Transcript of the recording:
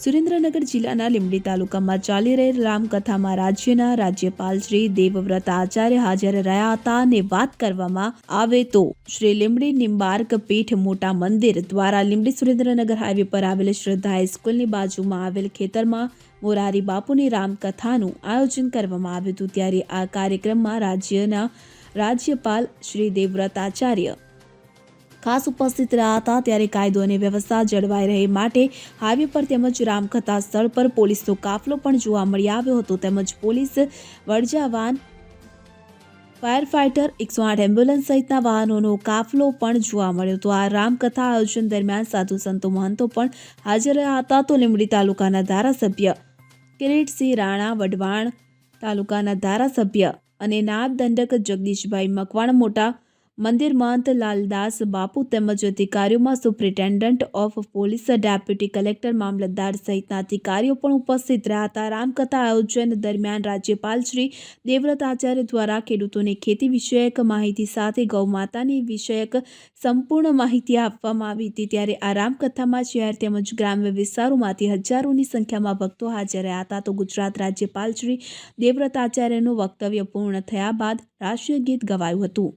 સુરેન્દ્રનગર જિલ્લાના લીંબડી તાલુકામાં ચાલી રહેલ રામકથામાં રાજ્યના રાજ્યપાલ શ્રી દેવવ્રત આચાર્ય હાજર રહ્યા હતા અને વાત કરવામાં આવે તો શ્રી લીંબડી નિંબાર્ક પીઠ મોટા મંદિર દ્વારા લીંબડી સુરેન્દ્રનગર હાઈવે પર આવેલ શ્રદ્ધા હાઈસ્કૂલની બાજુમાં આવેલ ખેતરમાં મોરારી બાપુની રામકથાનું આયોજન કરવામાં આવ્યું હતું. ત્યારે આ કાર્યક્રમમાં રાજ્યના રાજ્યપાલ શ્રી દેવવ્રત આચાર્ય ખાસ ઉપસ્થિત રહ્યા હતા ત્યારે કાયદો અને વ્યવસ્થા જળવાઈ રહે માટે હાઈવે પર તેમજ રામકથા સ્થળ પર પોલીસનો કાફલો પણ જોવા મળી આવ્યો હતો. તેમજ પોલીસ, વડજાવાન ફાયર ફાઇટર એકસો આઠ એમ્બ્યુલન્સ સહિતના વાહનોનો કાફલો પણ જોવા મળ્યો હતો. આ રામકથા આયોજન દરમિયાન સાધુ સંતો મહંતો પણ હાજર રહ્યા હતા. તો લીંબડી તાલુકાના ધારાસભ્ય કિરીટસિંહ રાણા, વઢવાણ તાલુકાના ધારાસભ્ય અને નાયબ દંડક જગદીશભાઈ મકવાણ મોટા મંદિર મહંત લાલદાસ બાપુ તેમજ અધિકારીઓમાં superintendent of police deputy collector મામલતદાર સહિતના અધિકારીઓ પણ ઉપસ્થિત રહ્યા હતા રામકથા આયોજન દરમિયાન રાજ્યપાલ શ્રી દેવવ્રત આચાર્ય દ્વારા ખેડૂતોને ખેતી વિષયક માહિતી સાથે ગૌમાતાની વિષયક સંપૂર્ણ માહિતી આપવામાં આવી હતી. ત્યારે આ રામકથામાં શહેર તેમજ ગ્રામ્ય વિસ્તારોમાંથી હજારોની સંખ્યામાં ભક્તો હાજર રહ્યા હતા. તો ગુજરાત રાજ્યપાલ શ્રી દેવવ્રત આચાર્યનું વક્તવ્ય પૂર્ણ થયા બાદ રાષ્ટ્રીય ગીત ગવાયું હતું.